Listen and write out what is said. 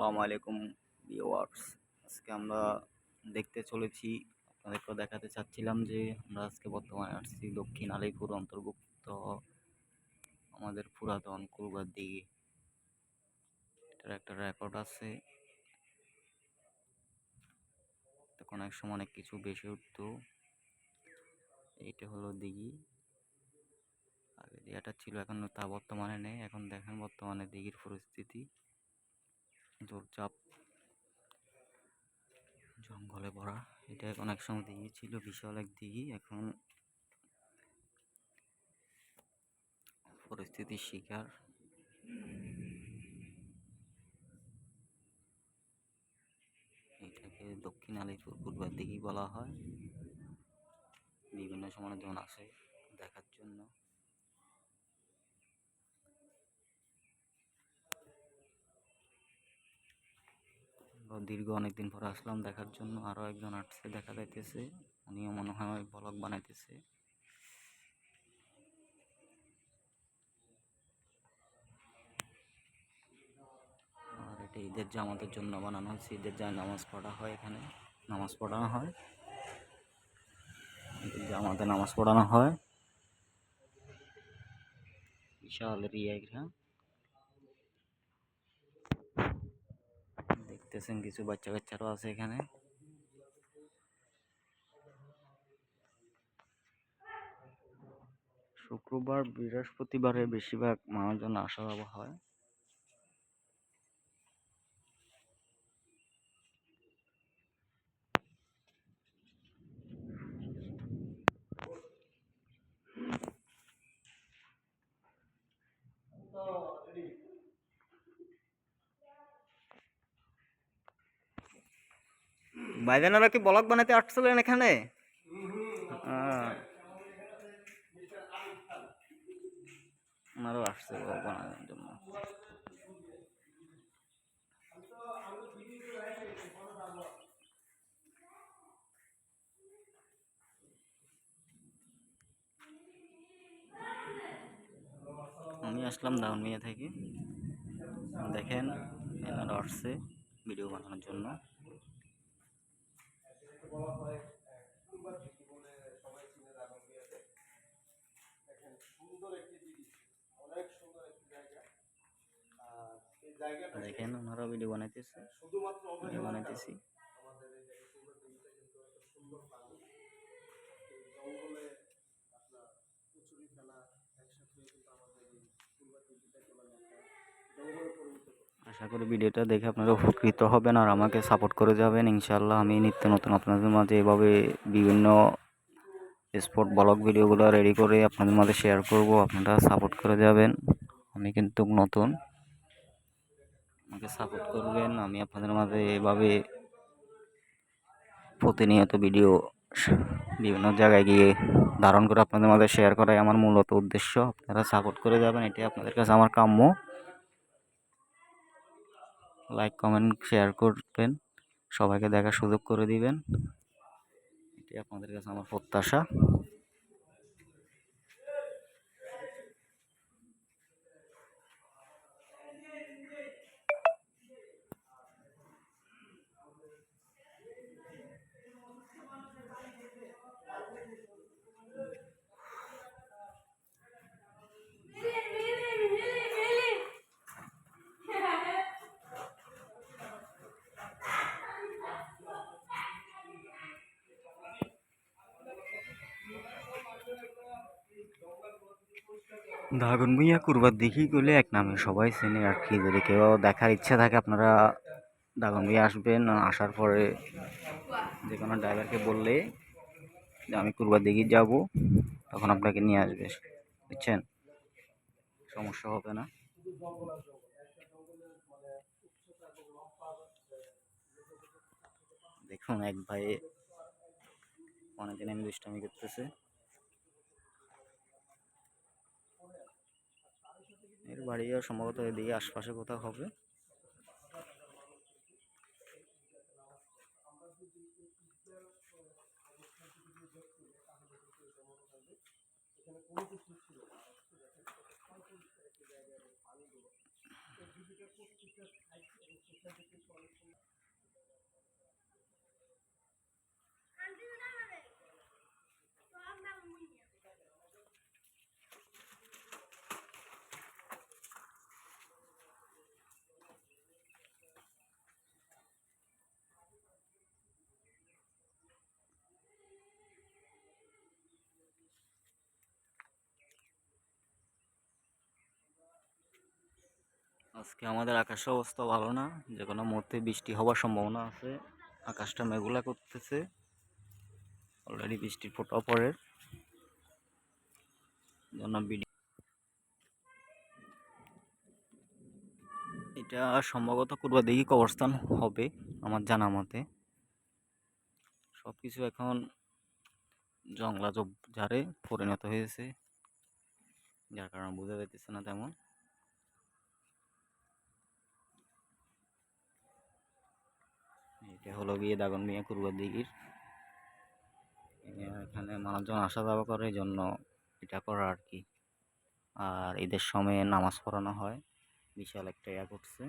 আসসালামু আলাইকুম ভিউয়ার্স। আজকে আমরা দেখতে চলেছি আপনাদেরকে দেখাতে চাচ্ছিলাম যে আমরা আজকে বর্তমানে আসছি দক্ষিণ আলিপুর অন্তর্ভুক্ত আমাদের পুরাতন কুরবার দিকে এটার একটা রেকর্ড আছে। তখন এক সময় অনেক কিছু বেশি উঠতো। এইটা হলো দিঘি। আগে দিঘাটা ছিল এখন তা বর্তমানে নেই। এখন দেখেন বর্তমানে দিঘির পরিস্থিতি। দৌড়চাপ জঙ্গলে ভরা, এটা এখন এক সময় দিঘি ছিল, বিশাল এক দিঘি এখন পরিস্থিতির শিকার। এটাকে দক্ষিণ আলিপুর পূর্বের দিঘি বলা হয়। বিভিন্ন সময় জন আসে দেখার জন্য। দীর্ঘ অনেকদিন পরে আসলাম দেখার জন্য। আরও একজন আসছে, দেখা যাইতেছে। উনিও মনে হয় ব্লগ বানাইতেছে। আর এটা ঈদের জামাতের জন্য বানানো হয়েছে। ঈদের যায় নামাজ পড়া হয় এখানে। নামাজ পড়ানো হয়। ঈদের জামাতে নামাজ পড়ানো হয়। বিশাল এরিয়া এখানে দেখতেছেন কিছু বাচ্চা কাচ্চারাও আছে এখানে। শুক্রবার বৃহস্পতিবারে বেশিরভাগ মানুষজন আসা যাওয়া হয়। ভাইজানেরা কি ব্লগ বানাতে আসছিলেন এখানে। ওনারও আসছে ব্লগ বানানোর জন্য। আমি আসলাম দাউনমিয়া থেকে। দেখেন, এনারা আসছে ভিডিও বানানোর জন্য বলা হয় কুরবার দিঘি বলে সবাই চিনে রাগবিয়াতে দেখেন সুন্দর একটি দিঘি অনেক সুন্দর একটি জায়গা আর এই জায়গাটা দেখেন ওনারা ভিডিও বানাইতেছে শুধুমাত্র ভিডিও অবহেলার বানাইতেছি কারণে আমাদের এই জায়গায় কুরবার দিঘিটা কিন্তু একটা সুন্দর পানি এই জঙ্গলে আপনার কচুরি ফেলা একসাথে কিন্তু আমাদের এই কুরবার দিঘিটাকে মানে ভিডিও জঙ্গলে পরিণত করে আশা করি ভিডিওটা দেখে আপনারা উপকৃত হবেন আর আমাকে সাপোর্ট করে যাবেন। ইনশাল্লাহ আমি নিত্য নতুন আপনাদের মাঝে এভাবে বিভিন্ন স্পোর্ট ব্লগ ভিডিওগুলো রেডি করে আপনাদের মাঝে শেয়ার করব। আপনারা সাপোর্ট করে যাবেন। আমি কিন্তু নতুন। আমাকে সাপোর্ট করবেন। আমি আপনাদের মাঝে এভাবে প্রতিনিয়ত ভিডিও বিভিন্ন জায়গায় গিয়ে ধারণ করে আপনাদের মাঝে শেয়ার করাই আমার মূলত উদ্দেশ্য। আপনারা সাপোর্ট করে যাবেন, এটাই আপনাদের কাছে আমার কাম্য। লাইক কমেন্ট শেয়ার করবেন। সবাইকে দেখার সুযোগ করে দিবেন। এটি আপনাদের কাছে আমার প্রত্যাশা। দাগন ভুইয়া কুরবার দেখি গেলে এক নামে সবাই চেনে আর কি, যদি কেউ দেখার ইচ্ছা থাকে আপনারা দাগন ভুইয়া আসবেন। আসার পরে যে কোনো ড্রাইভারকে বললে আমি কুরবার দিঘি যাব, তখন আপনাকে নিয়ে আসবে, বুঝছেন? সমস্যা হবে না। দেখুন, এক ভাই অনেকদিন আমি দুষ্টামি করতেছে। বাড়িও সম্ভবত এদিকে আশপাশে কোথাও হবে। কিছু ছিল না দেখেন কত পরিষ্কার একটি জায়গায় পানিগুলো এই দিদিটা প্রত্যেকটা সাইড এবং সেখান থেকে আজকে আমাদের আকাশের অবস্থা ভালো না, যে কোনো মুহূর্তে বৃষ্টি হওয়ার সম্ভাবনা আছে। আকাশটা মেঘলা করতেছে। অলরেডি বৃষ্টির ফোটাও পড়ে। এটা সম্ভবত দিকে কবরস্থান হবে, আমার জানা মতে। সব কিছু এখন জংলা ঝাড়ে পরিণত হয়েছে। যার কারণে বোঝা যাইতেছে না তেমন। এটা হলো গিয়ে দাগন মিয়া কুরবার দিঘির। এখানে মানুষজন আসা যাওয়া করে এই জন্য এটা করা আর কি। আর ঈদের সময় নামাজ পড়ানো হয়। বিশাল একটা ইয়া করছে।